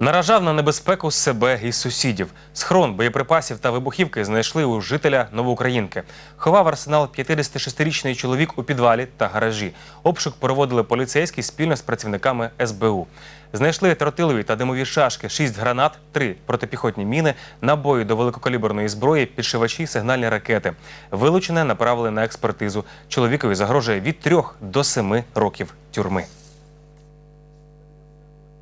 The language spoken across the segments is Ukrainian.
Наражав на небезпеку себе і сусідів. Схрон боєприпасів та вибухівки знайшли у жителя Новоукраїнки. Ховав арсенал 56-річний чоловік у підвалі та гаражі. Обшук проводили поліцейські спільно з працівниками СБУ. Знайшли тротилові та димові шашки, 6 гранат, 3 протипіхотні міни, набої до великокаліберної зброї, підшивачі, сигнальні ракети. Вилучене направили на експертизу. Чоловікові загрожує від 3 до 7 років тюрми.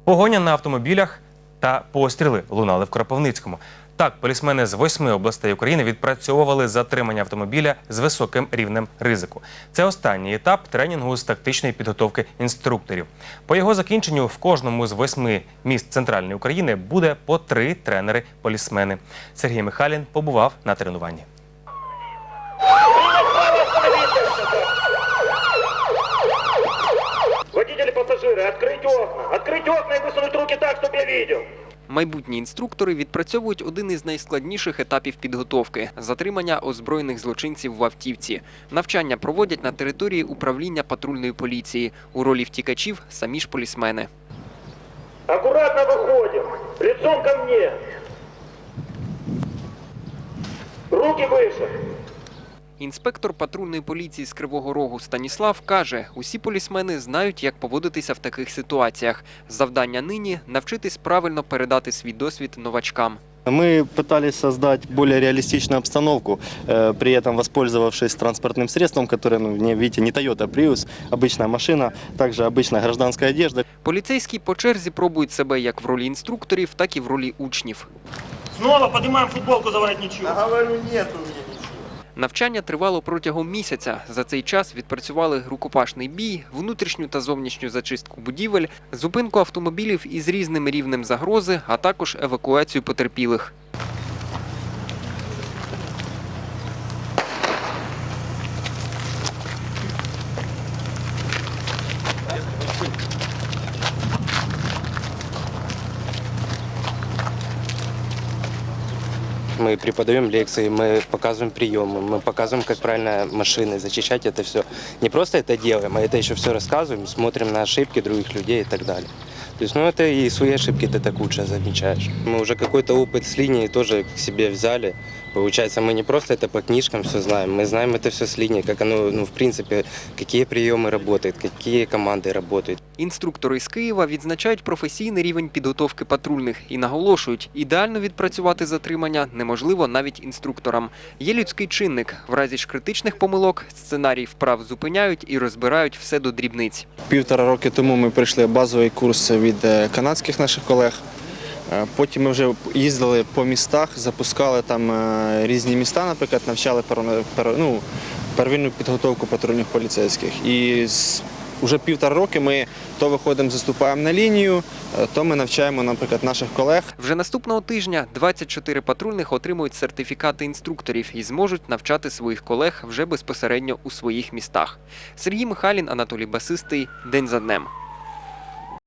Погоня на автомобілях та постріли лунали в Кропивницькому. Так, полісмени з восьми областей України відпрацьовували затримання автомобіля з високим рівнем ризику. Це останній етап тренінгу з тактичної підготовки інструкторів. По його закінченню в кожному з восьми міст центральної України буде по три тренери-полісмени. Сергій Михайлін побував на тренуванні. открыть окна! Открыть окна и высунуть руки так, чтобы я видел! Майбутні інструктори відпрацьовують один із найскладніших етапів підготовки затримання озброєних злочинців в автівці. Навчання проводять на території управління патрульної поліції. У ролі втікачів самі ж полісмени. Аккуратно выходим! Лицом ко мне! Руки выше! Інспектор патрульної поліції з Кривого Рогу Станіслав каже, усі полісмени знають, як поводитися в таких ситуаціях. Завдання нині навчитись правильно передати свій досвід новачкам. Мы пытались создать более реалистичную обстановку, э, при этом воспользовавшись транспортным средством, которое, ну, не, видите, не Toyota Prius, обычная машина, также обычная гражданская одежда. Поліцейські по черзі пробують себе як в ролі інструкторів, так і в ролі учнів. Снова поднимаем футболку за воротничок. Навчання тривало протягом місяця. За цей час відпрацювали рукопашний бій, внутрішню та зовнішню зачистку будівель, зупинку автомобілів із різним рівнем загрози, а також евакуацію потерпілих. Мы преподаем лекции, мы показываем приемы, мы показываем, как правильно машины зачищать это все. Не просто это делаем, а это еще все рассказываем, смотрим на ошибки других людей и так далее. То есть, ну, это и свои ошибки ты так лучше замечаешь. Мы уже какой-то опыт с линии тоже к себе взяли. Получается, мы не просто это по книжкам все знаем, мы знаем это все с линии, как оно, ну, в принципе, какие приемы работают, какие команды работают. Інструктори з Києва відзначають професійний рівень підготовки патрульних і наголошують, ідеально відпрацювати затримання неможливо навіть інструкторам. Є людський чинник. В разі ж критичних помилок сценарій вправ зупиняють і розбирають все до дрібниць. Півтора роки тому ми пройшли базовий курс від е, канадських наших колег. Е, Потім ми вже їздили по містах, запускали там е, різні міста, наприклад, навчали ну, первинну підготовку патрульних поліцейських. І з уже півтора роки ми то виходимо, заступаємо на лінію, е, то ми навчаємо, наприклад, наших колег. Вже наступного тижня 24 патрульних отримують сертифікати інструкторів і зможуть навчати своїх колег вже безпосередньо у своїх містах. Сергій Михайлін, Анатолій Басистий. День за днем.